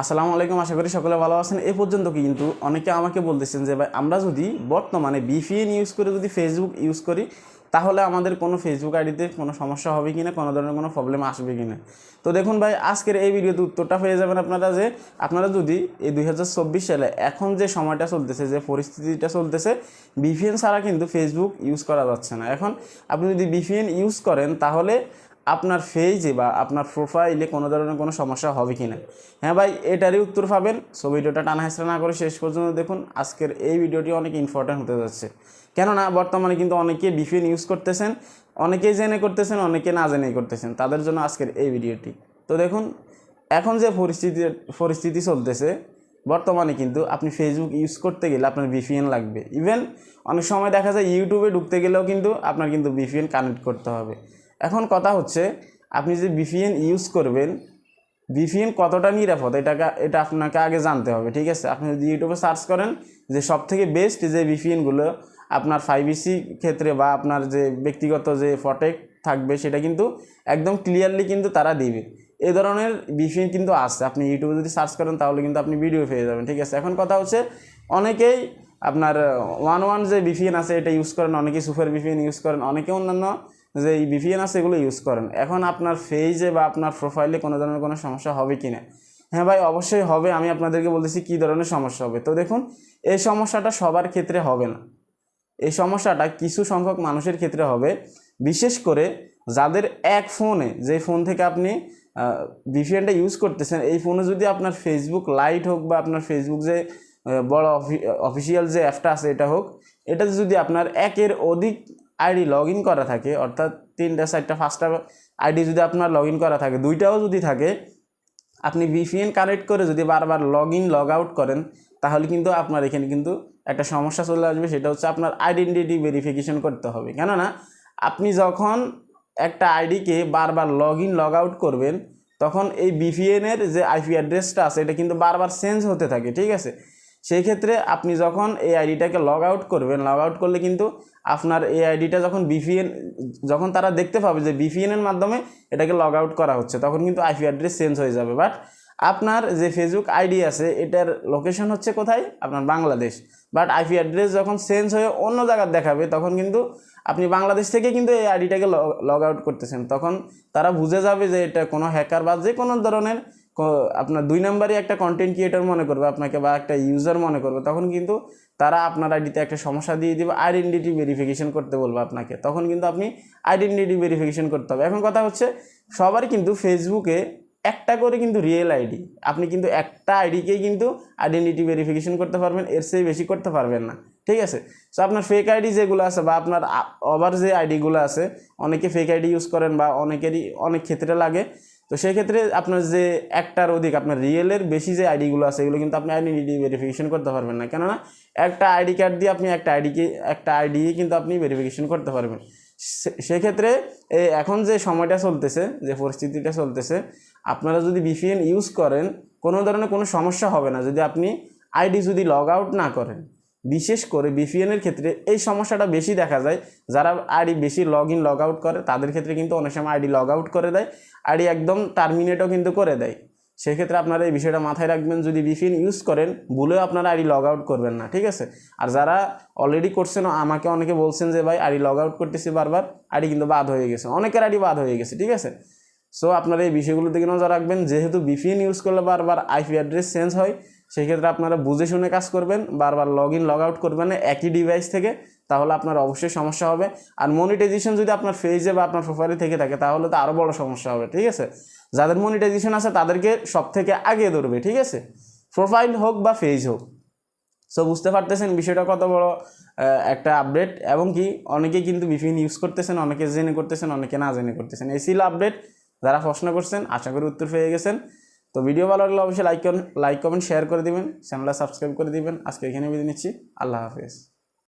আসসালামু আলাইকুম, আশা করি সকলে ভালো আছেন। এ পর্যন্ত কিন্তু অনেকে আমাকে বলতেছেন যে, ভাই, আমরা যদি বর্তমানে বিপিএন ইউজ করে যদি ফেসবুক ইউজ করি, তাহলে আমাদের কোনো ফেসবুক আইডিতে কোনো সমস্যা হবে কি না কোনো ধরনের কোনো প্রবলেম আসবে কি না তো দেখুন ভাই, আজকের এই ভিডিওতে উত্তরটা পেয়ে যাবেন আপনারা যে, আপনারা যদি এই দুই হাজার চব্বিশ সালে এখন যে সময়টা চলতেছে, যে পরিস্থিতিটা চলতেছে বিপিএন ছাড়া কিন্তু ফেসবুক ইউজ করা যাচ্ছে না। এখন আপনি যদি বিপিএন ইউজ করেন, তাহলে আপনার ফেজে বা আপনার প্রোফাইলে কোনো ধরনের কোনো সমস্যা হবে কি না। হ্যাঁ ভাই, এটারই উত্তর পাবেন। সো ভিডিওটা টানা হেসরা না করে শেষ পর্যন্ত দেখুন। আজকের এই ভিডিওটি অনেক ইম্পর্ট্যান্ট হতে যাচ্ছে। কেননা, বর্তমানে কিন্তু অনেকে বিপিএন ইউজ করতেছেন, অনেকেই জেনে করতেছেন, অনেকে না জেনেই করতেছেন। তাদের জন্য আজকের এই ভিডিওটি। তো দেখুন, এখন যে পরিস্থিতি পরিস্থিতি চলতেছে, বর্তমানে কিন্তু আপনি ফেসবুক ইউজ করতে গেলে আপনার বিপিএন লাগবে। ইভেন অনেক সময় দেখা যায় ইউটিউবে ঢুকতে গেলেও কিন্তু আপনার কিন্তু বিপিএন কানেক্ট করতে হবে। এখন কথা হচ্ছে, আপনি যে ভিপিএন ইউজ করবেন ভিপিএন কতটা নিরাপদ এটাকে, এটা আপনাকে আগে জানতে হবে, ঠিক আছে? আপনি যদি ইউটিউবে সার্চ করেন, যে সব থেকে বেস্ট যে ভিপিএনগুলো আপনার ফাইভ ইসি ক্ষেত্রে বা আপনার যে ব্যক্তিগত যে ফটেক থাকবে, সেটা কিন্তু একদম ক্লিয়ারলি কিন্তু তারা দিবে। এ ধরনের ভিপিএন কিন্তু আসছে আপনি ইউটিউবে যদি সার্চ করেন, তাহলে কিন্তু আপনি ভিডিও পেয়ে যাবেন, ঠিক আছে? এখন কথা হচ্ছে, অনেকেই আপনার ওয়ান ওয়ান যে ভিপিএন আছে, এটা ইউজ করেন, অনেকেই সুপার ভিপিএন ইউজ করেন, অনেকে অন্যান্য যে এই ভিপিএন আছে এগুলো ইউজ করেন। এখন আপনার ফেজে বা আপনার প্রোফাইলে কোনো ধরনের কোনো সমস্যা হবে কি না? হ্যাঁ ভাই, অবশ্যই হবে। আমি আপনাদেরকে বলতেছি কী ধরনের সমস্যা হবে। তো দেখুন, এই সমস্যাটা সবার ক্ষেত্রে হবে না। এই সমস্যাটা কিছু সংখ্যক মানুষের ক্ষেত্রে হবে। বিশেষ করে যাদের এক ফোনে যে ফোন থেকে আপনি ভিপিএনটা ইউজ করতেছেন, এই ফোনে যদি আপনার ফেসবুক লাইট হোক বা আপনার ফেসবুক যে বড় অফিসিয়াল যে অ্যাপটা আছে, এটা হোক, এটাতে যদি আপনার একের অধিক আইডি লগ ইন করা থাকে, অর্থাৎ তিনটা, চারটা, পাঁচটা আইডি যদি আপনার লগ ইন করা থাকে, দুইটাও যদি থাকে, আপনি ভিপিএন কানেক্ট করে যদি বারবার লগ ইন লগ আউট করেন, তাহলে কিন্তু আপনার এখানে কিন্তু একটা সমস্যা চলে আসবে, সেটা হচ্ছে আপনার আইডেন্টিটি ভেরিফিকেশন করতে হবে। কেননা, আপনি যখন একটা আইডিকে বারবার লগ ইন লগ আউট করবেন, তখন এই বিপিএনের যে আইপি অ্যাড্রেসটা আছে, এটা কিন্তু বারবার চেঞ্জ হতে থাকে, ঠিক আছে? সেই ক্ষেত্রে আপনি যখন এই আইডিটাকে লগ আউট করবেন লগ আউট করলে কিন্তু আপনার এই আইডিটা যখন বিপিএন যখন তারা দেখতে পাবে যে বিপিএনের মাধ্যমে এটাকে লগ আউট করা হচ্ছে, তখন কিন্তু আইপি অ্যাড্রেস চেঞ্জ হয়ে যাবে। বাট আপনার যে ফেসবুক আইডি আছে, এটার লোকেশন হচ্ছে কোথায়? আপনার বাংলাদেশ। বাট আইপি অ্যাড্রেস যখন চেঞ্জ হয়ে অন্য জায়গায় দেখাবে, তখন কিন্তু আপনি বাংলাদেশ থেকে কিন্তু এই আইডিটাকে লগ আউট করতেছেন। তখন তারা বুঝে যাবে যে এটা কোনো হ্যাকার বা যে কোনো ধরনের আপনার দুই নাম্বারই একটা কন্টেন্ট ক্রিয়েটর মনে করবে, আপনাকে বা একটা ইউজার মনে করবে, তখন কিন্তু তারা আপনার আইডিতে একটা সমস্যা দিয়ে দেবে আইডেন্টিটি ভেরিফিকেশন করতে বলবে আপনাকে, তখন কিন্তু আপনি আইডেন্টিটি ভেরিফিকেশন করতে হবে। এখন কথা হচ্ছে, সবারই কিন্তু ফেসবুকে একটা করে কিন্তু রিয়েল আইডি আপনি কিন্তু একটা আইডিকেই কিন্তু আইডেন্টিটি ভেরিফিকেশন করতে পারবেন, এর চেয়ে বেশি করতে পারবেন না, ঠিক আছে? সো আপনার ফেক আইডি যেগুলো আছে বা আপনার ওভার যে আইডিগুলো আছে, অনেকে ফেক আইডি ইউজ করেন বা অনেকেরই, অনেক ক্ষেত্রে লাগে তো সেই ক্ষেত্রে আপনার যে একটার অধিক, আপনার রিয়েলের বেশি যে আইডিগুলো আছে, এগুলো কিন্তু আপনি আইডেন্টিটি ভেরিফিকেশন করতে পারবেন না। কেননা একটা আইডি কার্ড দিয়ে আপনি একটা আইডিকে একটা আইডি কিন্তু আপনি ভেরিফিকেশন করতে পারবেন। সেক্ষেত্রে এখন যে সময়টা চলতেছে, যে পরিস্থিতিটা চলতেছে, আপনারা যদি বিপিএন ইউজ করেন, কোনো ধরনের কোনো সমস্যা হবে না। যদি আপনি আইডি যদি লগ আউট না করেন বিশেষ করে বিপিএনের ক্ষেত্রে এই সমস্যাটা বেশি দেখা যায়। যারা আইডি বেশি লগ ইন লগ আউট করে, তাদের ক্ষেত্রে কিন্তু অনেক সময় আইডি লগ আউট করে দেয়। আইডি একদম টার্মিনেটও কিন্তু করে দেয়। সেক্ষেত্রে আপনারা এই বিষয়টা মাথায় রাখবেন, যদি বিপিএন ইউজ করেন, ভুলেও আপনারা আইডি লগ আউট করবেন না, ঠিক আছে? আর যারা অলরেডি করছেন, আমাকে অনেকে বলছেন যে, ভাই আইডি লগ আউট করতেছি বারবার আইডি কিন্তু বাদ হয়ে গেছে। অনেকের আইডি বাদ হয়ে গেছে, ঠিক আছে? সো আপনারা এই বিষয়গুলো দিকে নজর রাখবেন। যেহেতু বিপিএন ইউজ করলে বারবার আইপি অ্যাড্রেস চেঞ্জ হয় সেই ক্ষেত্রে আপনারা বুঝে শুনে কাজ করবেন, বারবার লগ ইন লগ আউট করবেন না একই ডিভাইস থেকে, তাহলে আপনার অবশ্যই সমস্যা হবে। আর মনিটাইজেশন যদি আপনার ফেজে বা আপনার প্রোফাইলে থেকে থাকে, তাহলে তো আরও বড় সমস্যা হবে, ঠিক আছে? যাদের মনিটাইজেশন আছে, তাদেরকে সব থেকে আগে ধরবে, ঠিক আছে? প্রোফাইল হোক বা ফেজ হোক। সো বুঝতে পারতেছেন বিষয়টা কত বড় একটা আপডেট এবং কি, অনেকেই কিন্তু বিভিন্ন ইউজ করতেছেন, অনেকে জেনে করতেছেন, অনেকে না জেনে করতেছেন। এই ছিল আপডেট যারা প্রশ্ন করছেন, আশা করি উত্তর পেয়ে গেছেন। তো ভিডিও ভালো লাগলে অবশ্যই লাইক লাইক কমেন্ট শেয়ার করে দিবেন চ্যানেলটা সাবস্ক্রাইব করে দিবেন। আজকে এখানে বিদায় নিচ্ছি। আল্লাহ হাফেজ।